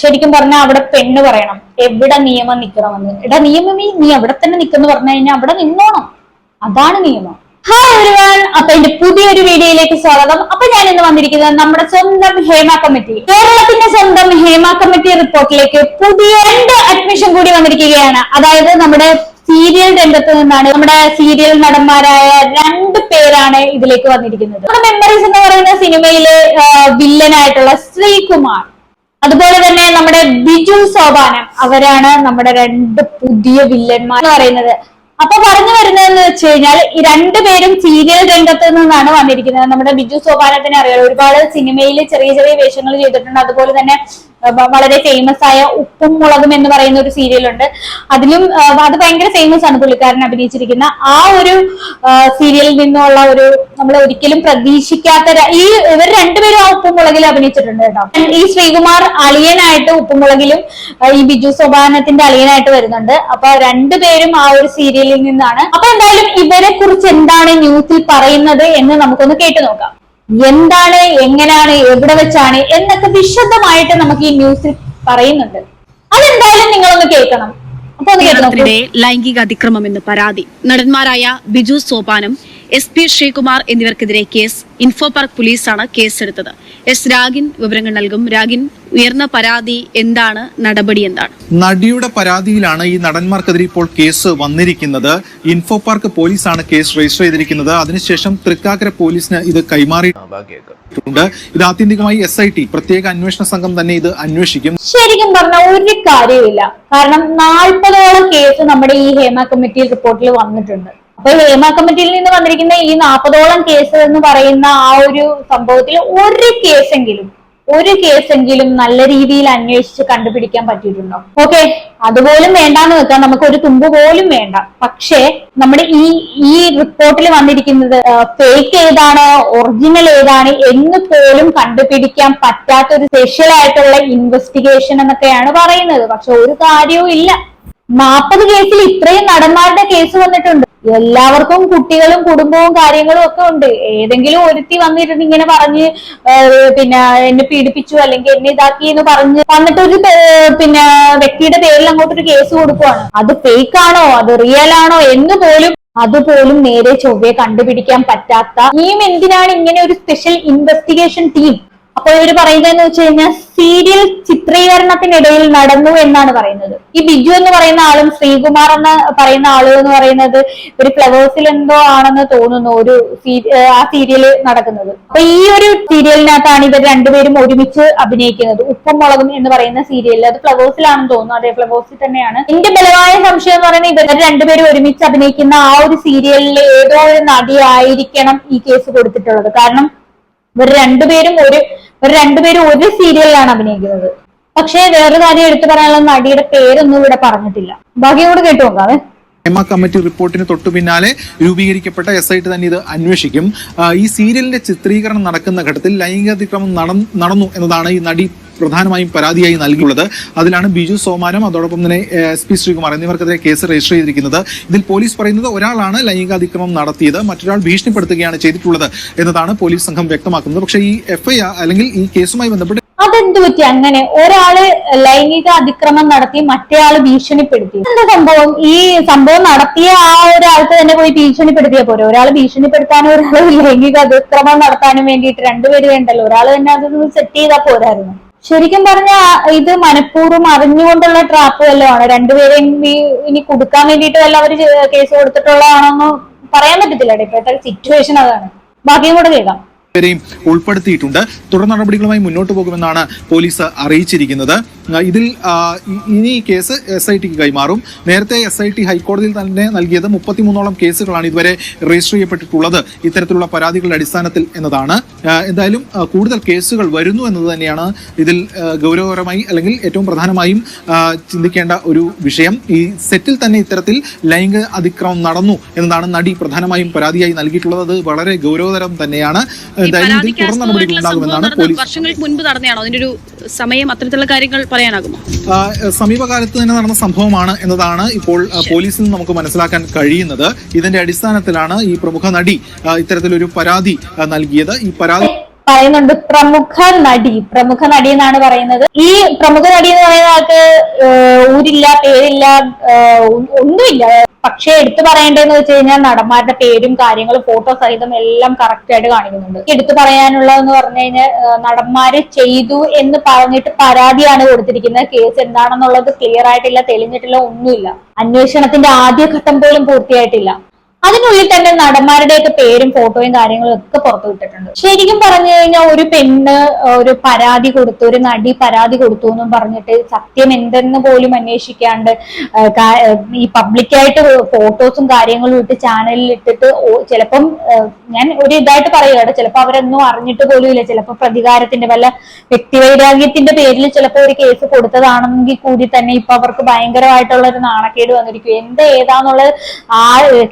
ശരിക്കും പറഞ്ഞാൽ അവിടെ പെണ്ണ് പറയണം. എവിടെ നിയമം നിൽക്കണമെന്ന് എടാ നിയമമേ നീ അവിടെ തന്നെ നിൽക്കുന്നു പറഞ്ഞു കഴിഞ്ഞാൽ അവിടെ നിന്നോണം. അതാണ് നിയമം. ഹായ് എവരിവൺ അപ്പൊ എന്റെ പുതിയൊരു വീഡിയോയിലേക്ക് സ്വാഗതം. അപ്പൊ ഞാൻ ഇന്ന് വന്നിരിക്കുന്നത് നമ്മുടെ സ്വന്തം ഹേമ കമ്മിറ്റി. കേരളത്തിന്റെ സ്വന്തം ഹേമ കമ്മിറ്റി റിപ്പോർട്ടിലേക്ക് പുതിയ രണ്ട് അഡ്മിഷൻ കൂടി വന്നിരിക്കുകയാണ്. അതായത് നമ്മുടെ സീരിയൽ രംഗത്ത് നിന്നാണ് നമ്മുടെ സീരിയൽ നടന്മാരായ രണ്ട് പേരാണ് ഇതിലേക്ക് വന്നിരിക്കുന്നത്. നമ്മുടെ മെമ്മറീസ് എന്ന് പറയുന്ന സിനിമയിലെ വില്ലനായിട്ടുള്ള ശ്രീകുമാർ. അതുപോലെ തന്നെ നമ്മുടെ ബിജു സോപാനം അവരാണ് നമ്മുടെ രണ്ട് പുതിയ വില്ലന്മാർ എന്ന് പറയുന്നത്. അപ്പൊ പറഞ്ഞു വരുന്നതെന്ന് വെച്ച് കഴിഞ്ഞാൽ ഈ രണ്ടുപേരും സീരിയൽ രംഗത്ത് നിന്നാണ് വന്നിരിക്കുന്നത്. നമ്മുടെ ബിജു സോപാനത്തിനെ അറിയാം ഒരുപാട് സിനിമയിൽ ചെറിയ ചെറിയ വേഷങ്ങൾ ചെയ്തിട്ടുണ്ട്. അതുപോലെ തന്നെ വളരെ ഫേമസ് ആയ ഉപ്പും മുളകും എന്ന് പറയുന്ന ഒരു സീരിയലുണ്ട് അതിലും അത് ഭയങ്കര ഫേമസ് ആണ് പുള്ളിക്കാരൻ അഭിനയിച്ചിരിക്കുന്ന. ആ ഒരു സീരിയലിൽ നിന്നുള്ള ഒരു നമ്മൾ ഒരിക്കലും പ്രതീക്ഷിക്കാത്ത ഈ ഇവർ രണ്ടുപേരും ആ ഉപ്പും മുളകിൽ അഭിനയിച്ചിട്ടുണ്ട് കേട്ടോ. ഈ ശ്രീകുമാർ അളിയനായിട്ട് ഉപ്പും മുളകിലും ഈ ബിജു സോപാനത്തിന്റെ അളിയനായിട്ട് വരുന്നുണ്ട്. അപ്പൊ രണ്ടുപേരും ആ ഒരു സീരിയലിൽ നിന്നാണ്. അപ്പൊ എന്തായാലും ഇവരെ കുറിച്ച് എന്താണ് ന്യൂസിൽ പറയുന്നത് എന്ന് നമുക്കൊന്ന് കേട്ടു നോക്കാം. എന്താണ് എങ്ങനെയാണ് എവിടെ വെച്ചാണ് എന്നൊക്കെ വിശദമായിട്ട് നമുക്ക് ഈ ന്യൂസിൽ പറയുന്നുണ്ട്. അതെന്തായാലും നിങ്ങളൊന്ന് കേൾക്കണം. കേരളത്തിനിടെ ഒന്ന് അതിക്രമം എന്ന് ലൈംഗിക പരാതി നടന്മാരായ ബിജു സോപാനും എസ് പി ശ്രീകുമാർ എന്നിവർക്കെതിരെ കേസ് ഇൻഫോ പാർക്ക് പോലീസാണ് കേസെടുത്തത്. എസ് രാഗിൻ വിവരങ്ങൾ നൽകും. രാഗിൻ ഉയർന്ന പരാതി എന്താണ്? നടപടി എന്താണ്? നടിയുടെ പരാതിയിലാണ് ഈ നടന്മാർക്കെതിരെ ഇപ്പോൾ കേസ് വന്നിരിക്കുന്നത്. ഇൻഫോ പാർക്ക് പോലീസാണ് കേസ് രജിസ്റ്റർ ചെയ്തിരിക്കുന്നത്. അതിനുശേഷം തൃക്കാക്കര പോലീസിന് ഇത് കൈമാറിയിട്ടുണ്ട് ഇത് ആത്യന്തികമായി എസ് ഐ ടി പ്രത്യേക അന്വേഷണ സംഘം തന്നെ ഇത് അന്വേഷിക്കും. ശരിക്കും പറഞ്ഞ ഒരു കാര്യമില്ല കാരണം നാൽപ്പതോളം കേസ് നമ്മുടെ ഈ ഹേമ കമ്മിറ്റി റിപ്പോർട്ടിൽ വന്നിട്ടുണ്ട്. അപ്പൊ ഹേമ കമ്മിറ്റിയിൽ നിന്ന് വന്നിരിക്കുന്ന ഈ നാൽപ്പതോളം കേസ് എന്ന് പറയുന്ന ആ ഒരു സംഭവത്തിൽ ഒരു കേസെങ്കിലും ഒരു കേസെങ്കിലും നല്ല രീതിയിൽ അന്വേഷിച്ച് കണ്ടുപിടിക്കാൻ പറ്റിയിട്ടുണ്ടോ? ഓക്കെ അതുപോലും വേണ്ടാന്ന് വെക്കാം. നമുക്ക് ഒരു തുമ്പ് പോലും വേണ്ട. പക്ഷേ നമ്മുടെ ഈ ഈ റിപ്പോർട്ടിൽ വന്നിരിക്കുന്നത് ഫേക്ക് ഏതാണ് ഒറിജിനൽ ഏതാണ് എന്ന് പോലും കണ്ടുപിടിക്കാൻ പറ്റാത്ത ഒരു സ്പെഷ്യൽ ആയിട്ടുള്ള ഇൻവെസ്റ്റിഗേഷൻ എന്നൊക്കെയാണ് പറയുന്നത്. പക്ഷെ ഒരു കാര്യവും ഇല്ല. നാൽപ്പത് കേസിൽ ഇത്രയും നടന്മാരുടെ കേസ് വന്നിട്ടുണ്ട്. എല്ലാവർക്കും കുട്ടികളും കുടുംബവും കാര്യങ്ങളും ഒക്കെ ഉണ്ട്. ഏതെങ്കിലും ഒരുത്തി വന്നിരുന്ന് ഇങ്ങനെ പറഞ്ഞ് പിന്നെ എന്നെ പീഡിപ്പിച്ചു അല്ലെങ്കിൽ എന്നെ ഇതാക്കി എന്ന് പറഞ്ഞ് വന്നിട്ട് ഒരു പിന്നെ വ്യക്തിയുടെ പേരിൽ അങ്ങോട്ട് ഒരു കേസ് കൊടുക്കുവാണ്. അത് ഫേക്ക് ആണോ? അത് റിയൽ ആണോ? എന്ന് പോലും അതുപോലും നേരെ ചൊവ്വയെ കണ്ടുപിടിക്കാൻ പറ്റാത്ത ടീം എന്തിനാണ് ഇങ്ങനെ ഒരു സ്പെഷ്യൽ ഇൻവെസ്റ്റിഗേഷൻ ടീം അപ്പൊ ഇവർ പറയുന്നതെന്ന് വെച്ച് കഴിഞ്ഞാൽ സീരിയൽ ചിത്രീകരണത്തിനിടയിൽ നടന്നു എന്നാണ് പറയുന്നത്. ഈ ബിജു എന്ന് പറയുന്ന ആളും ശ്രീകുമാർ എന്ന് പറയുന്ന ആളും എന്ന് പറയുന്നത് ഒരു ഫ്ലവേഴ്സിൽ എന്തോ ആണെന്ന് തോന്നുന്നു ഒരു ആ സീരിയൽ നടക്കുന്നത്. അപ്പൊ ഈ ഒരു സീരിയലിനകത്താണ് ഇവർ രണ്ടുപേരും ഒരുമിച്ച് അഭിനയിക്കുന്നത്. ഉപ്പും മുളകും എന്ന് പറയുന്ന സീരിയലിൽ അത് ഫ്ലവേഴ്സിലാണെന്ന് തോന്നുന്നു. അതേ ഫ്ലവേഴ്സിൽ തന്നെയാണ്. എന്റെ ബലമായ സംശയം എന്ന് പറയുന്നത് ഇവർ രണ്ടുപേരും ഒരുമിച്ച് അഭിനയിക്കുന്ന ആ ഒരു സീരിയലിലെ ഏതോ ഒരു നടിയായിരിക്കണം ഈ കേസ് കൊടുത്തിട്ടുള്ളത്. കാരണം ഇവർ രണ്ടുപേരും ഒരു ഇവർ രണ്ടുപേരും ഒരു സീരിയലിലാണ് അഭിനയിക്കുന്നത്. പക്ഷേ വേറൊരു കാര്യം എടുത്തു പറയാനുള്ള നടിയുടെ പേരൊന്നും ഇവിടെ പറഞ്ഞിട്ടില്ല. ബാക്കി കൂടെ കേട്ടു നോക്കാവേ. ഹേമ കമ്മിറ്റി റിപ്പോർട്ടിന് തൊട്ടു പിന്നാലെ രൂപീകരിക്കപ്പെട്ട എസ് ഐ ടി തന്നെ ഇത് അന്വേഷിക്കും. ഈ സീരിയലിന്റെ ചിത്രീകരണം നടക്കുന്ന ഘട്ടത്തിൽ ലൈംഗിക അതിക്രമം നടന്നു എന്നതാണ് ഈ നടി പ്രധാനമായും പരാതിയായി നൽകിയുള്ളത്. അതിലാണ് ബിജു സോമാനം അതോടൊപ്പം തന്നെ എസ് പി ശ്രീകുമാർ എന്നിവർക്കെതിരെ കേസ് രജിസ്റ്റർ ചെയ്തിരിക്കുന്നത്. ഇതിൽ പോലീസ് പറയുന്നത് ഒരാളാണ് ലൈംഗികാതിക്രമം നടത്തിയത് മറ്റൊരാൾ ഭീഷണിപ്പെടുത്തുകയാണ് ചെയ്തിട്ടുള്ളത് എന്നതാണ് പോലീസ് സംഘം വ്യക്തമാക്കുന്നത്. പക്ഷേ ഈ എഫ്ഐആർ അല്ലെങ്കിൽ ഈ കേസുമായി ബന്ധപ്പെട്ട് അതെന്ത് പറ്റി? അങ്ങനെ ഒരാൾ ലൈംഗിക അതിക്രമം നടത്തി മറ്റേയാൾ ഭീഷണിപ്പെടുത്തി. എന്താ സംഭവം? ഈ സംഭവം നടത്തിയ ആ ഒരാൾക്ക് തന്നെ പോയി ഭീഷണിപ്പെടുത്തിയ പോരെ? ഒരാൾ ഭീഷണിപ്പെടുത്താനും ഒരാൾ ലൈംഗിക അതിക്രമം നടത്താനും വേണ്ടിയിട്ട് രണ്ടുപേര് വേണ്ടല്ലോ? ഒരാൾ തന്നെ അതൊന്ന് സെറ്റ് ചെയ്താൽ പോരായിരുന്നു. ശരിക്കും പറഞ്ഞ ഇത് മനഃപൂർവം അറിഞ്ഞുകൊണ്ടുള്ള ട്രാപ്പ് വല്ലതും ആണ്? രണ്ടുപേരെയും ഇനി കൊടുക്കാൻ വേണ്ടിയിട്ട് വല്ല അവർ കേസ് കൊടുത്തിട്ടുള്ളതാണോന്ന് പറയാൻ പറ്റത്തില്ല. ഇപ്പോഴത്തെ സിറ്റുവേഷൻ അതാണ്. ബാക്കിയും കൂടെ കേൾക്കാം. വരെയും ഉൾപ്പെടുത്തിയിട്ടുണ്ട്. തുടർ നടപടികളുമായി മുന്നോട്ട് പോകുമെന്നാണ് പോലീസ് അറിയിച്ചിരിക്കുന്നത്. ഇതിൽ ഇനി ഈ കേസ് എസ് ഐ ടിക്ക് കൈമാറും. നേരത്തെ എസ് ഐ ടി ഹൈക്കോടതിയിൽ തന്നെ നൽകിയത് മുപ്പത്തിമൂന്നോളം കേസുകളാണ് ഇതുവരെ രജിസ്റ്റർ ചെയ്യപ്പെട്ടിട്ടുള്ളത്. ഇത്തരത്തിലുള്ള പരാതികളുടെ അടിസ്ഥാനത്തിൽ എന്നതാണ്. എന്തായാലും കൂടുതൽ കേസുകൾ വരുന്നു എന്നത് തന്നെയാണ് ഇതിൽ ഗൗരവകരമായി അല്ലെങ്കിൽ ഏറ്റവും പ്രധാനമായും ചിന്തിക്കേണ്ട ഒരു വിഷയം. ഈ സെറ്റിൽ തന്നെ ഇത്തരത്തിൽ ലൈംഗിക അതിക്രമം നടന്നു എന്നതാണ് നടി പ്രധാനമായും പരാതിയായി നൽകിയിട്ടുള്ളത്. അത് വളരെ ഗൗരവതരം തന്നെയാണ്. എന്തായാലും ഇതിൽ തുടർ നടപടികൾ ഉണ്ടാകുമെന്നാണ് പോലീസ് വർഷങ്ങൾക്ക് മുൻപ് നടന്നതാണോ? അതിന്റെ ഒരു സമയം അത്തരത്തിലുള്ള കാര്യങ്ങൾ പറയാനാകുമോ? സമീപകാലത്ത് തന്നെ നടന്ന സംഭവമാണ് എന്നതാണ് ഇപ്പോൾ പോലീസിൽ നിന്ന് നമുക്ക് മനസ്സിലാക്കാൻ കഴിയുന്നത്. ഇതിന്റെ അടിസ്ഥാനത്തിലാണ് ഈ പ്രമുഖ നടി ഇത്തരത്തിലൊരു പരാതി നൽകിയത്. ഈ പരാതി പറയുന്നുണ്ട് പ്രമുഖ നടി പ്രമുഖ നടി എന്നാണ് പറയുന്നത്. ഈ പ്രമുഖ നടി എന്ന് പറയുന്ന ആൾക്ക് ഊരില്ല പേരില്ല ഒന്നുമില്ല. പക്ഷേ എടുത്തു പറയേണ്ടതെന്ന് വെച്ച് കഴിഞ്ഞാൽ നടന്മാരുടെ പേരും കാര്യങ്ങളും ഫോട്ടോ സഹിതം എല്ലാം കറക്റ്റ് ആയിട്ട് കാണിക്കുന്നുണ്ട്. എടുത്തു പറയാനുള്ളതെന്ന് പറഞ്ഞു കഴിഞ്ഞാൽ നടന്മാരെ ചെയ്തു എന്ന് പറഞ്ഞിട്ട് പരാതിയാണ് കൊടുത്തിരിക്കുന്നത്. കേസ് എന്താണെന്നുള്ളത് ക്ലിയർ ആയിട്ടില്ല തെളിഞ്ഞിട്ടില്ല ഒന്നുമില്ല. അന്വേഷണത്തിന്റെ ആദ്യ ഘട്ടം പോലും പൂർത്തിയായിട്ടില്ല. അതിനുള്ളിൽ തന്നെ നടന്മാരുടെയൊക്കെ പേരും ഫോട്ടോയും കാര്യങ്ങളും ഒക്കെ പുറത്തു വിട്ടിട്ടുണ്ട്. ശരിക്കും പറഞ്ഞു കഴിഞ്ഞാൽ ഒരു പെണ്ണ് ഒരു പരാതി കൊടുത്തു ഒരു നടി പരാതി കൊടുത്തു എന്നും പറഞ്ഞിട്ട് സത്യം എന്തെന്ന് പോലും അന്വേഷിക്കാണ്ട് ഈ പബ്ലിക്കായിട്ട് ഫോട്ടോസും കാര്യങ്ങളും ഇട്ട് ചാനലിൽ ഇട്ടിട്ട് ചിലപ്പം ഞാൻ ഒരു ഇതായിട്ട് പറയുകയാണ് ചിലപ്പോൾ അവരൊന്നും അറിഞ്ഞിട്ട് പോലും ഇല്ല. ചിലപ്പോൾ പ്രതികാരത്തിന്റെ വല്ല വ്യക്തിവൈരാഗ്യത്തിന്റെ പേരിൽ ചിലപ്പോൾ ഒരു കേസ് കൊടുത്തതാണെങ്കിൽ കൂടി തന്നെ ഇപ്പൊ അവർക്ക് ഭയങ്കരമായിട്ടുള്ള ഒരു നാണക്കേട് വന്നിരിക്കും എന്ത് ഏതാന്നുള്ളത് ആ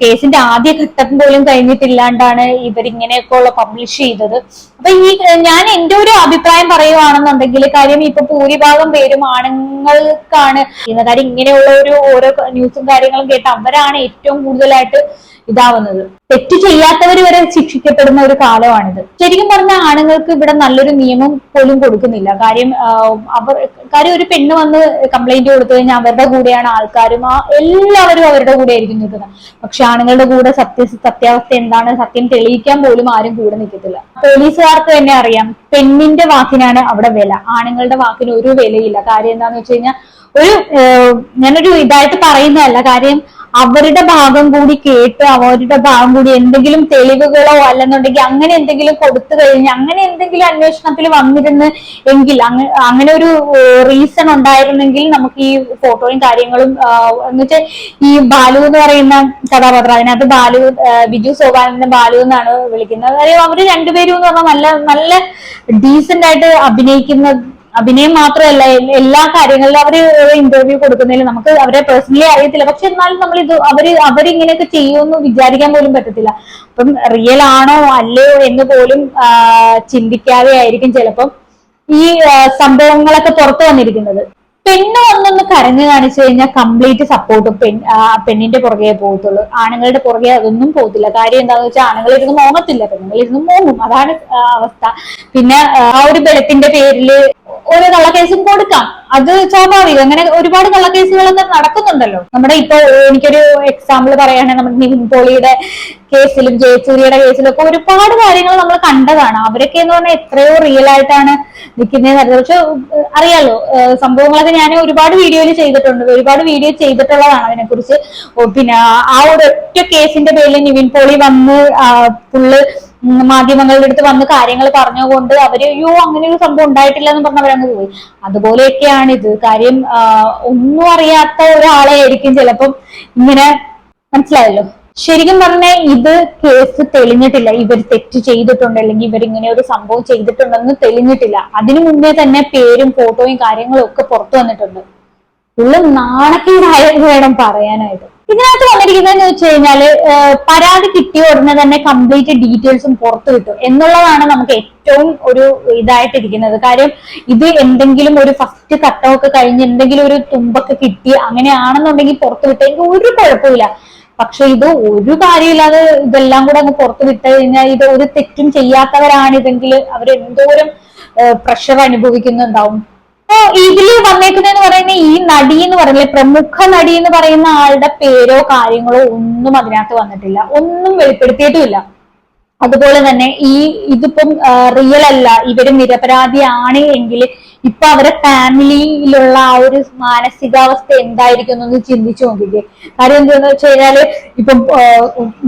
കേസിന്റെ ആദ്യ ഘട്ടം പോലും കഴിഞ്ഞിട്ടില്ലാണ്ടാണ് ഇവരിങ്ങനെയൊക്കെ ഉള്ള പബ്ലിഷ് ചെയ്തത്. അപ്പൊ ഈ ഞാൻ എന്റെ ഒരു അഭിപ്രായം പറയുവാണെന്നുണ്ടെങ്കിൽ കാര്യം ഇപ്പൊ ഭൂരിഭാഗം പേരും ആണുങ്ങൾക്കാണ് കാര്യം ഇങ്ങനെയുള്ള ഒരു ഓരോ ന്യൂസും കാര്യങ്ങളും കേട്ട് അവരാണ് ഏറ്റവും കൂടുതലായിട്ട് ഇതാവുന്നത്. തെറ്റ് ചെയ്യാത്തവർ വരെ ശിക്ഷിക്കപ്പെടുന്ന ഒരു കാലമാണിത്. ശരിക്കും പറഞ്ഞാൽ ആണുങ്ങൾക്ക് ഇവിടെ നല്ലൊരു നിയമം പോലും കൊടുക്കുന്നില്ല. കാര്യം അവർ കാര്യം ഒരു പെണ്ണ് വന്ന് കംപ്ലൈന്റ് കൊടുത്തു കഴിഞ്ഞാൽ അവരുടെ കൂടെയാണ് ആൾക്കാരും ആ എല്ലാവരും അവരുടെ കൂടെ ആയിരിക്കും നിൽക്കുന്നത്. പക്ഷെ ആണുങ്ങളുടെ കൂടെ സത്യ സത്യാവസ്ഥ എന്താണ്? സത്യം തെളിയിക്കാൻ പോലും ആരും കൂടെ നിൽക്കത്തില്ല. പോലീസുകാർക്ക് തന്നെ അറിയാം പെണ്ണിന്റെ വാക്കിനാണ് അവിടെ വില. ആണുങ്ങളുടെ വാക്കിന് ഒരു വിലയില്ല. കാര്യം എന്താന്ന് വെച്ച് കഴിഞ്ഞാൽ ഒരു ഞാനൊരു ഇതായിട്ട് പറയുന്നതല്ല. കാര്യം അവരുടെ ഭാഗം കൂടി കേട്ട് അവരുടെ ഭാഗം കൂടി എന്തെങ്കിലും തെളിവുകളോ അല്ലെന്നുണ്ടെങ്കിൽ അങ്ങനെ എന്തെങ്കിലും കൊടുത്തു കഴിഞ്ഞ് അങ്ങനെ എന്തെങ്കിലും അന്വേഷണത്തിൽ വന്നിരുന്ന് എങ്കിൽ അങ്ങ- അങ്ങനെ ഒരു റീസൺ ഉണ്ടായിരുന്നെങ്കിൽ നമുക്ക് ഈ ഫോട്ടോയും കാര്യങ്ങളും എന്നുവെച്ചാൽ ഈ ബാലു എന്ന് പറയുന്ന കഥാപാത്രം അതിനകത്ത് ബാലു ബിജു സോപാനന്റെ ബാലു എന്നാണ് വിളിക്കുന്നത്. അവർ രണ്ടുപേരും എന്ന് പറഞ്ഞാൽ നല്ല നല്ല ഡീസന്റ് ആയിട്ട് അഭിനയിക്കുന്ന അഭിനയം മാത്രമല്ല എല്ലാ കാര്യങ്ങളിലും അവർ ഇന്റർവ്യൂ കൊടുക്കുന്നതിൽ നമുക്ക് അവരെ പേഴ്സണലി അറിയത്തില്ല. പക്ഷെ എന്നാലും നമ്മൾ ഇത് അവർ അവരിങ്ങനെയൊക്കെ ചെയ്യുമെന്ന് വിചാരിക്കാൻ പോലും പറ്റത്തില്ല. അപ്പം റിയൽ ആണോ അല്ലയോ എന്ന് പോലും ചിന്തിക്കാതെ ആയിരിക്കും ചിലപ്പം ഈ സംഭവങ്ങളൊക്കെ പുറത്തു വന്നിരിക്കുന്നത്. പെണ്ണ് വന്നൊന്ന് കരഞ്ഞു കാണിച്ചു കഴിഞ്ഞാൽ കംപ്ലീറ്റ് സപ്പോർട്ട് പെൺ പെണ്ണിന്റെ പുറകെ പോകത്തുള്ളൂ. ആണുങ്ങളുടെ പുറകെ അതൊന്നും പോകത്തില്ല. കാര്യം എന്താണെന്ന് വെച്ചാൽ ആണുങ്ങൾ ഇരുന്ന് മോങ്ങത്തില്ല. പെണ്ണുങ്ങൾ ഇരുന്ന് മോങ്ങും. അതാണ് അവസ്ഥ. പിന്നെ ആ, ഒരു ബലത്തിന്റെ പേരിൽ ഒരു കള്ളക്കേസും കൊടുക്കാം. അത് സ്വാഭാവികം. അങ്ങനെ ഒരുപാട് കള്ളക്കേസുകളൊക്കെ നടക്കുന്നുണ്ടല്ലോ. നമ്മുടെ ഇപ്പൊ എനിക്കൊരു എക്സാമ്പിൾ പറയുകയാണെങ്കിൽ നമ്മുടെ നിവിൻ പോളിയുടെ കേസിലും ജയസൂര്യയുടെ കേസിലും ഒക്കെ ഒരുപാട് കാര്യങ്ങൾ നമ്മൾ കണ്ടതാണ്. അവരൊക്കെ എന്ന് പറഞ്ഞാൽ എത്രയോ റിയൽ ആയിട്ടാണ് നിൽക്കുന്നത് പക്ഷെ അറിയാലോ സംഭവങ്ങളൊക്കെ ഞാൻ ഒരുപാട് വീഡിയോയിൽ ചെയ്തിട്ടുണ്ട്. ഒരുപാട് വീഡിയോ ചെയ്തിട്ടുള്ളതാണ് അതിനെക്കുറിച്ച്. കുറിച്ച് പിന്നെ ആ ഒരു ഒറ്റ കേസിന്റെ പേരിൽ നിവിൻ പോളി വന്ന് പുള്ള് മാധ്യമങ്ങളുടെ അടുത്ത് വന്ന് കാര്യങ്ങൾ പറഞ്ഞുകൊണ്ട് അവർ അയ്യോ അങ്ങനെ ഒരു സംഭവം ഉണ്ടായിട്ടില്ല എന്ന് പറഞ്ഞ് അവരങ്ങ് പോയി. അതുപോലെയൊക്കെയാണ് ഇത് കാര്യം ഒന്നും അറിയാത്ത ഒരാളെ ആയിരിക്കും ചിലപ്പം ഇങ്ങനെ മനസ്സിലായല്ലോ. ശരിക്കും പറഞ്ഞാൽ ഇത് കേസ് തെളിഞ്ഞിട്ടില്ല. ഇവർ തെറ്റ് ചെയ്തിട്ടുണ്ട് അല്ലെങ്കിൽ ഇവർ ഇങ്ങനെ ഒരു സംഭവം ചെയ്തിട്ടുണ്ടെന്ന് തെളിഞ്ഞിട്ടില്ല. അതിനു മുമ്പേ തന്നെ പേരും ഫോട്ടോയും കാര്യങ്ങളും ഒക്കെ പുറത്തു വന്നിട്ടുണ്ട്. ഉള്ള നാണക്കേടായ വേണം പറയാനായിട്ട്. ഇതിനകത്ത് വന്നിരിക്കുന്നതെന്ന് വെച്ച് കഴിഞ്ഞാൽ പരാതി കിട്ടിയ ഉടനെ തന്നെ കംപ്ലീറ്റ് ഡീറ്റെയിൽസും പുറത്തു കിട്ടും. എന്നുള്ളതാണ് നമുക്ക് ഏറ്റവും ഒരു ഇതായിട്ടിരിക്കുന്നത്. കാര്യം ഇത് എന്തെങ്കിലും ഒരു ഫസ്റ്റ് കട്ടമൊക്കെ കഴിഞ്ഞ് എന്തെങ്കിലും ഒരു തുമ്പൊക്കെ കിട്ടി അങ്ങനെയാണെന്നുണ്ടെങ്കിൽ പുറത്തു വിട്ടെങ്കിൽ ഒരു കുഴപ്പമില്ല പക്ഷെ ഇത് ഒരു കാര്യമില്ലാതെ ഇതെല്ലാം കൂടെ അങ്ങ് പുറത്ത് വിട്ട് കഴിഞ്ഞാൽ ഇത് ഒരു തെറ്റും ചെയ്യാത്തവരാണിതെങ്കിൽ അവർ എന്തോരം പ്രഷർ അനുഭവിക്കുന്നുണ്ടാവും. അപ്പോ ഇതിൽ വന്നേക്കുന്നതെന്ന് പറയുന്ന ഈ നടി എന്ന് പറയുന്നത് പ്രമുഖ നടി എന്ന് പറയുന്ന ആളുടെ പേരോ കാര്യങ്ങളോ ഒന്നും അതിനകത്ത് വന്നിട്ടില്ല. ഒന്നും വെളിപ്പെടുത്തിയിട്ടുമില്ല. അതുപോലെ തന്നെ ഈ ഇതിപ്പം റിയൽ അല്ല. ഇവർ നിരപരാധിയാണ് എങ്കിൽ ഇപ്പൊ അവരെ ഫാമിലിയിലുള്ള ആ ഒരു മാനസികാവസ്ഥ എന്തായിരിക്കും എന്ന് ചിന്തിച്ചു നോക്കിക്കേ. കാര്യം എന്താന്ന് വെച്ച് കഴിഞ്ഞാൽ ഇപ്പം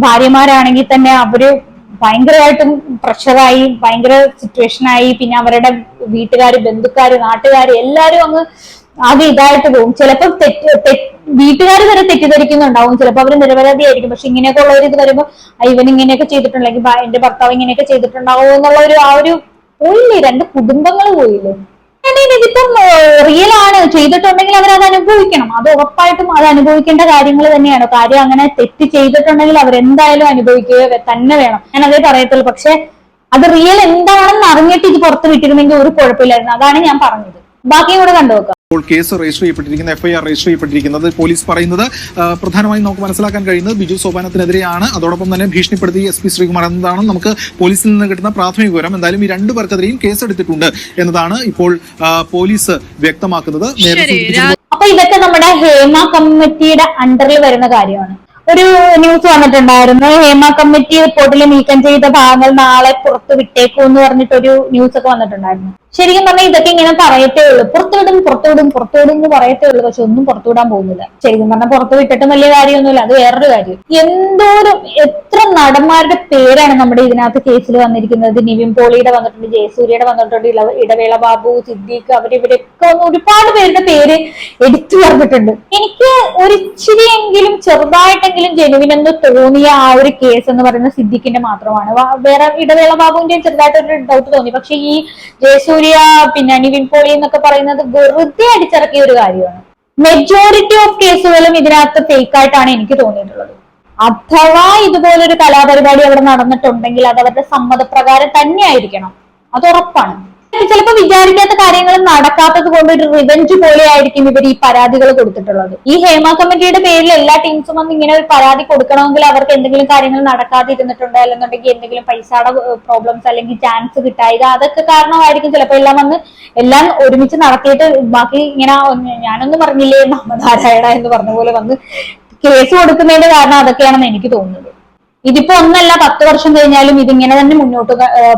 ഭാര്യമാരാണെങ്കിൽ തന്നെ അവർ ഭയങ്കരമായിട്ടും പ്രഷറായി ഭയങ്കര സിറ്റുവേഷനായി പിന്നെ അവരുടെ വീട്ടുകാര് ബന്ധുക്കാർ നാട്ടുകാര് എല്ലാരും അങ്ങ് ആകെ ഇതായിട്ട് പോകും. ചിലപ്പോൾ തെറ്റ് വീട്ടുകാർ വരെ തെറ്റിദ്ധരിക്കുന്നുണ്ടാവും. ചിലപ്പോൾ അവർ നിരപരാധിയായിരിക്കും. പക്ഷെ ഇങ്ങനെയൊക്കെ ഉള്ള ഒരു ഇത് വരുമ്പോൾ ഇവൻ ഇങ്ങനെയൊക്കെ ചെയ്തിട്ടുണ്ടെങ്കിൽ എന്റെ ഭർത്താവ് ഇങ്ങനെയൊക്കെ ചെയ്തിട്ടുണ്ടാവോ എന്നുള്ള ഒരു ആ ഒരു പോയില്ലേ? രണ്ട് കുടുംബങ്ങൾ പോയില്ലേ? ഇതിപ്പം റിയൽ ആണ്. ചെയ്തിട്ടുണ്ടെങ്കിൽ അവർ അത് അനുഭവിക്കണം. അത് ഉറപ്പായിട്ടും അത് അനുഭവിക്കേണ്ട കാര്യങ്ങൾ തന്നെയാണ്. കാര്യം അങ്ങനെ തെറ്റ് ചെയ്തിട്ടുണ്ടെങ്കിൽ അവരെന്തായാലും അനുഭവിക്കുക തന്നെ വേണം. ഞാൻ അതേ പറയത്തുള്ളൂ. പക്ഷെ അത് റിയൽ എന്താണെന്ന് അറിഞ്ഞിട്ട് ഇത് പുറത്ത് വിട്ടിരുന്നെങ്കിൽ ഒരു കുഴപ്പമില്ലായിരുന്നു. അതാണ് ഞാൻ പറഞ്ഞത്. ബാക്കിയും കൂടെ കണ്ടു ഇപ്പോൾ കേസ് രജിസ്റ്റർ ചെയ്യപ്പെട്ടിരിക്കുന്ന എഫ്ഐആർ രജിസ്റ്റർ ചെയ്യപ്പെട്ടിരിക്കുന്നത്. പോലീസ് പറയുന്നത് പ്രധാനമായും നമുക്ക് മനസ്സിലാക്കാൻ കഴിയുന്നത് ബിജു സോപാനത്തിനെതിരെയാണ്. അതോടൊപ്പം തന്നെ ഭീഷണിപ്പെടുത്തി എസ് പി ശ്രീകുമാർ എന്നതാണ് നമുക്ക് പോലീസിൽ നിന്ന് കിട്ടുന്ന പ്രാഥമിക വിവരം. എന്തായാലും ഈ രണ്ടു പേർക്കെതിരെയും കേസെടുത്തിട്ടുണ്ട് എന്നതാണ് ഇപ്പോൾ പോലീസ് വ്യക്തമാക്കുന്നത്. അപ്പൊ ഇതൊക്കെ നമ്മുടെ ഹേമ കമ്മിറ്റിയുടെ അണ്ടറിൽ വരുന്ന കാര്യമാണ്. ഒരു ന്യൂസ് വന്നിട്ടുണ്ടായിരുന്നു. ഹേമ കമ്മിറ്റി റിപ്പോർട്ടിൽ നീക്കം ചെയ്ത ഭാഗങ്ങൾ നാളെ പുറത്ത് വിട്ടേക്കൂ എന്ന് പറഞ്ഞിട്ടൊരു ന്യൂസ് ഒക്കെ വന്നിട്ടുണ്ടായിരുന്നു. ശരിക്കും പറഞ്ഞാൽ ഇതൊക്കെ ഇങ്ങനെ പറയത്തേ ഉള്ളൂ. പുറത്തുവിടും പുറത്തുവിടും പുറത്തുവിടും എന്ന് പറയത്തേ ഉള്ളൂ. പക്ഷെ ഒന്നും പുറത്തുവിടാൻ പോകുന്നില്ല. ശരിക്കും പറഞ്ഞാൽ പുറത്തു വിട്ടിട്ടും വലിയ കാര്യമൊന്നുമില്ല. അത് വേറൊരു കാര്യം. എന്തോരം എത്ര നടന്മാരുടെ പേരാണ് നമ്മുടെ ഇതിനകത്ത് കേസിൽ വന്നിരിക്കുന്നത്? നിവിൻ പോളിയുടെ വന്നിട്ടുണ്ട് ജയസൂര്യയുടെ വന്നിട്ടുണ്ട് ഇടവേള ബാബു സിദ്ദീഖ് അവരിവരൊക്കെ ഒന്ന് ഒരുപാട് പേരുടെ പേര് എടുത്തു പറഞ്ഞിട്ടുണ്ട് എനിക്ക് ഒരു ഇച്ചിരിയെങ്കിലും ചെറുതായിട്ടെങ്കിലും ജനുവിനെന്ന് തോന്നിയ ആ ഒരു കേസ് എന്ന് പറയുന്നത് സിദ്ദീഖിന്റെ മാത്രമാണ്. വേറെ ഇടവേള ബാബുവിന്റെയും ചെറുതായിട്ടൊരു ഡൗട്ട് തോന്നി. പക്ഷെ ഈ ജയസൂര്യ പിന്നെ നിവിൻ പോളി എന്നൊക്കെ പറയുന്നത് വെറുതെ അടിച്ചിറക്കിയ ഒരു കാര്യമാണ്. മെജോറിറ്റി ഓഫ് കേസുകളും ഇതിനകത്ത് ഫേക്കായിട്ടാണ് എനിക്ക് തോന്നിയിട്ടുള്ളത്. അഥവാ ഇതുപോലൊരു കലാപരിപാടി അവിടെ നടന്നിട്ടുണ്ടെങ്കിൽ അത് അവരുടെ സമ്മതപ്രകാരം തന്നെ ആയിരിക്കണം അത് ഉറപ്പാണ്. ചിലപ്പോൾ വിചാരിക്കാത്ത കാര്യങ്ങൾ നടക്കാത്തത് കൊണ്ട് ഒരു റിവെഞ്ച് പോലെ ആയിരിക്കും ഇവർ ഈ പരാതികൾ കൊടുത്തിട്ടുള്ളത്. ഈ ഹേമ കമ്മിറ്റിയുടെ പേരിൽ എല്ലാ ടീംസും വന്ന് ഇങ്ങനെ ഒരു പരാതി കൊടുക്കണമെങ്കിൽ അവർക്ക് എന്തെങ്കിലും കാര്യങ്ങൾ നടക്കാതെ ഇരുന്നിട്ടുണ്ട് അല്ലെന്നുണ്ടെങ്കിൽ എന്തെങ്കിലും പൈസയുടെ പ്രോബ്ലംസ് അല്ലെങ്കിൽ ചാൻസ് കിട്ടായത് അതൊക്കെ കാരണമായിരിക്കും ചിലപ്പോൾ എല്ലാം വന്ന് എല്ലാം ഒരുമിച്ച് നടത്തിയിട്ട് ബാക്കി ഇങ്ങനെ ഞാനൊന്നും പറഞ്ഞില്ലേ? നാമധാരായണ എന്ന് പറഞ്ഞ പോലെ വന്ന് കേസ് കൊടുക്കുന്നതിന്റെ കാരണം അതൊക്കെയാണെന്ന് എനിക്ക് തോന്നുന്നത്. ഇതിപ്പോ ഒന്നല്ല പത്ത് വർഷം കഴിഞ്ഞാലും ഇതിങ്ങനെ തന്നെ മുന്നോട്ട്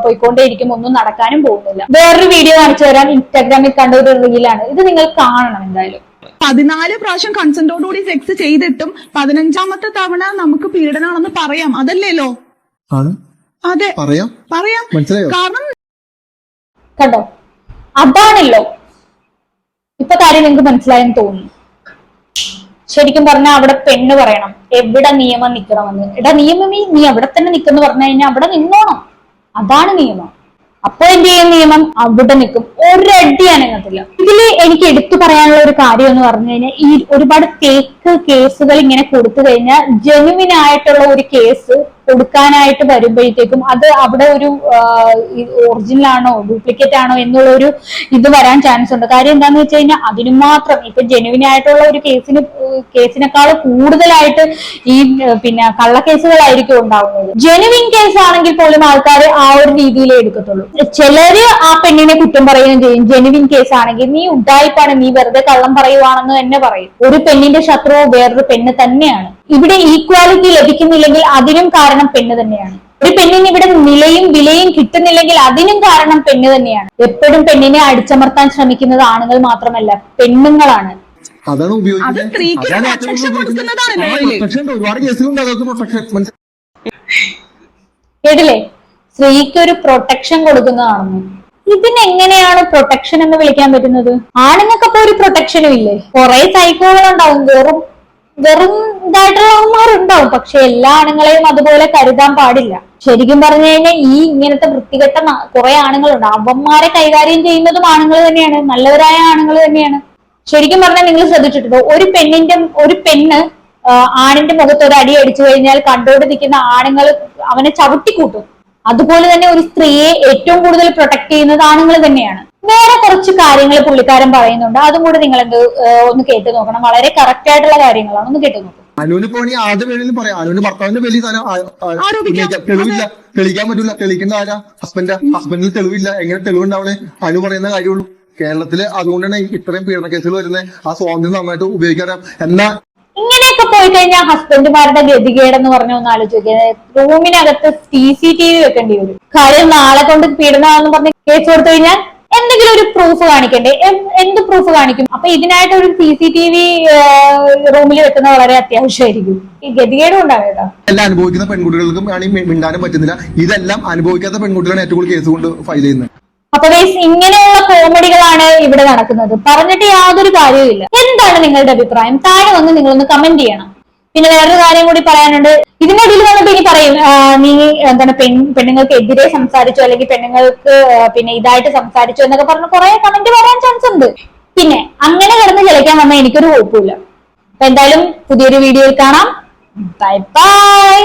പോയിക്കൊണ്ടേയിരിക്കും. ഒന്നും നടക്കാനും പോകുന്നില്ല. വേറൊരു വീഡിയോ കാണിച്ചു തരാം. ഇൻസ്റ്റാഗ്രാമിൽ കണ്ട ഒരു റീലാണ് ഇത് നിങ്ങൾ കാണണം എന്തായാലും. പതിനാല് പ്രാവശ്യം കൺസെന്റോടുകൂടി സെക്സ് ചെയ്തിട്ടും പതിനഞ്ചാമത്തെ തവണ നമുക്ക് പീഡനാണെന്ന് പറയാം. അതല്ലേലോ? അതെ. പറയാം. പറയാം. മനസ്സിലായോ? കാരണം കണ്ടോ? അതാണല്ലോ ഇപ്പൊ കാര്യം നിങ്ങൾക്ക് മനസ്സിലായെന്ന് തോന്നുന്നു. ശരിക്കും പറഞ്ഞാൽ അവിടെ പെണ്ണ് പറയണം. എവിടെ നിയമം നിൽക്കണമെന്ന് എടാ നിയമമേ നീ അവിടെ തന്നെ നിൽക്കുന്നു പറഞ്ഞു കഴിഞ്ഞാൽ അവിടെ നിന്നോണം. അതാണ് നിയമം. അപ്പൊ എന്ത് ചെയ്യും നിയമം? അവിടെ നിൽക്കും ഒരടി അനങ്ങത്തില്ല ഇതിൽ എനിക്ക് എടുത്തു പറയാനുള്ള ഒരു കാര്യം എന്ന് പറഞ്ഞു കഴിഞ്ഞാൽ ഈ ഒരുപാട് തേക്ക് കേസുകൾ ഇങ്ങനെ കൊടുത്തു കഴിഞ്ഞാൽ ജനുവിനായിട്ടുള്ള ഒരു കേസ് കൊടുക്കാനായിട്ട് വരുമ്പോഴത്തേക്കും അത് അവിടെ ഒരു ഒറിജിനൽ ആണോ ഡ്യൂപ്ലിക്കേറ്റ് ആണോ എന്നുള്ള ഒരു ഇത് വരാൻ ചാൻസ് ഉണ്ട്. കാര്യം എന്താണെന്ന് വെച്ച് കഴിഞ്ഞാൽ അതിന് മാത്രം ഇപ്പൊ ജെനുവിൻ ആയിട്ടുള്ള ഒരു കേസിന് കേസിനേക്കാൾ കൂടുതലായിട്ട് ഈ പിന്നെ കള്ളക്കേസുകളായിരിക്കും ഉണ്ടാവുന്നത്. ജെനുവിൻ കേസ് ആണെങ്കിൽ പോലും ആൾക്കാർ ആ ഒരു രീതിയിലേ എടുക്കത്തുള്ളൂ. ചിലര് ആ പെണ്ണിനെ കുറ്റം പറയുകയും ചെയ്യും. ജെനുവിൻ കേസ് ആണെങ്കിൽ നീ ഉഡായിപ്പാണ് നീ വെറുതെ കള്ളം പറയുവാണെന്ന് തന്നെ പറയും. ഒരു പെണ്ണിന്റെ ശത്രുവോ വേറൊരു പെണ്ണ് തന്നെയാണ്. ഇവിടെ ഈക്വാലിറ്റി ലഭിക്കുന്നില്ലെങ്കിൽ അതിനും കാരണം പെണ്ണ് തന്നെയാണ്. ഒരു പെണ്ണിന് ഇവിടെ നിലയും വിലയും കിട്ടുന്നില്ലെങ്കിൽ അതിനും കാരണം പെണ്ണ് തന്നെയാണ്. എപ്പോഴും പെണ്ണിനെ അടിച്ചമർത്താൻ ശ്രമിക്കുന്നത് ആണുങ്ങൾ മാത്രമല്ല പെണ്ണുങ്ങളാണ്. അതാണ് ഉപയോഗിക്കുന്നത്. കേട്ടില്ലേ? സ്ത്രീക്ക് ഒരു പ്രൊട്ടക്ഷൻ കൊടുക്കുന്നതാണെന്ന്. ഇതിനെങ്ങനെയാണ് പ്രൊട്ടക്ഷൻ എന്ന് വിളിക്കാൻ പറ്റുന്നത്? ആണുങ്ങൾക്കപ്പോ ഒരു പ്രൊട്ടക്ഷനും ഇല്ലേ? കുറെ സൈക്കോകൾ ഉണ്ടാവും വെറും വെറും ഇതായിട്ടുള്ള അമ്മമാരുണ്ടാവും പക്ഷെ എല്ലാ ആണുങ്ങളെയും അതുപോലെ കരുതാൻ പാടില്ല. ശരിക്കും പറഞ്ഞു കഴിഞ്ഞാൽ ഈ ഇങ്ങനത്തെ വൃത്തികെട്ട കുറെ ആണുങ്ങളുണ്ട്. അമ്മമാരെ കൈകാര്യം ചെയ്യുന്നതും ആണുങ്ങൾ തന്നെയാണ്. നല്ലവരായ ആണുങ്ങൾ തന്നെയാണ്. ശരിക്കും പറഞ്ഞാൽ നിങ്ങൾ ശ്രദ്ധിച്ചിട്ടുണ്ടോ? ഒരു പെണ്ണിന്റെ ഒരു പെണ്ണ് ആണിന്റെ മുഖത്ത് ഒരു അടി അടിച്ചു കഴിഞ്ഞാൽ കണ്ടോട് നിൽക്കുന്ന ആണുങ്ങൾ അവനെ ചവിട്ടിക്കൂട്ടും. അതുപോലെ തന്നെ ഒരു സ്ത്രീയെ ഏറ്റവും കൂടുതൽ പ്രൊട്ടക്ട് ചെയ്യുന്നത് ആണുങ്ങൾ തന്നെയാണ്. വേറെ കുറച്ച് കാര്യങ്ങൾ പുള്ളിക്കാരൻ പറയുന്നുണ്ട്. അതും കൂടെ നിങ്ങൾ എന്ത് ഒന്ന് കേട്ട് നോക്കണം. വളരെ കറക്റ്റ് ആയിട്ടുള്ള കാര്യങ്ങളാണ്. ഒന്ന് കേട്ട് നോക്കും. അനുവിന് പോണി ആദ്യം വേണമെങ്കിലും പറയാം. അനുവിന്റെ ഭർത്താവിന്റെ പേരിൽ തന്നെ ആ- ആ- ആരോപിക്കാം. ഉന്നയിക്കാം. തെളിവില്ല. തെളിയിക്കാൻ പറ്റൂല. തെളിയിക്കേണ്ട ആരാ? ഹസ്ബൻഡ് ഹസ്ബൻഡിൽ തെളിവില്ല. എങ്ങനെ തെളിവുണ്ടാവണേ? അനു പറയുന്ന കാര്യമുള്ളൂ. കേരളത്തിൽ അതുകൊണ്ടാണ് ഇത്രയും പീഡന കേസുകൾ വരുന്നത് ആ സ്വാതന്ത്ര്യം നന്നായിട്ട് ഉപയോഗിക്കാൻ എന്നാ ഇങ്ങനെയൊക്കെ പോയി കഴിഞ്ഞാൽ ഹസ്ബൻഡുമാരുടെ ഗതികേടെന്ന് പറഞ്ഞ ഒന്ന് ആലോചിക്കുന്നത് റൂമിനകത്ത് സി സി ടി വി വെക്കേണ്ടി വരും. കാര്യം നാളെ കൊണ്ട് പീഡനമാണെന്ന് പറഞ്ഞ് കേസ് കൊടുത്തു കഴിഞ്ഞാൽ എന്തെങ്കിലും ഒരു പ്രൂഫ് കാണിക്കണ്ടേ? എന്ത് പ്രൂഫ് കാണിക്കും? അപ്പൊ ഇതിനായിട്ട് ഒരു സി സി ടി വി റൂമിൽ വെക്കുന്നത് വളരെ അത്യാവശ്യമായിരിക്കും. ഈ ഗതികേടും ഉണ്ടാവും കേട്ടോ എല്ലാം അനുഭവിക്കുന്ന പെൺകുട്ടികൾക്കും ആണെങ്കിൽ മിണ്ടാനും പറ്റുന്നില്ല. ഇതെല്ലാം അനുഭവിക്കാത്ത പെൺകുട്ടികളാണ് ഏറ്റവും കൂടുതൽ കേസ് കൊണ്ട് ഫയൽ ചെയ്യുന്നത്. അപ്പൊ ഗൈസ് ഇങ്ങനെയുള്ള കോമഡികളാണ് ഇവിടെ നടക്കുന്നത്. പറഞ്ഞിട്ട് യാതൊരു കാര്യവുമില്ല. എന്താണ് നിങ്ങളുടെ അഭിപ്രായം? താഴെ വന്ന് നിങ്ങളൊന്ന് കമന്റ് ചെയ്യണം. പിന്നെ വേറൊരു കാര്യം കൂടി പറയാനുണ്ട്. ഇതിന്റെ ഇടയിൽ വന്നിട്ട് ഇനി പറയും നീ എന്താണ് പെൺ പെണ്ണുങ്ങൾക്ക് എതിരെ സംസാരിച്ചു അല്ലെങ്കിൽ പെണ്ണുങ്ങൾക്ക് പിന്നെ ഇതായിട്ട് സംസാരിച്ചു എന്നൊക്കെ പറഞ്ഞ് കുറെ കമന്റ് വരാൻ ചാൻസ് ഉണ്ട്. പിന്നെ അങ്ങനെ കിടന്ന് ചിലക്കാൻ വന്നാൽ എനിക്കൊരു കുഴപ്പമില്ല അപ്പൊ എന്തായാലും പുതിയൊരു വീഡിയോയിൽ കാണാം. Bye bye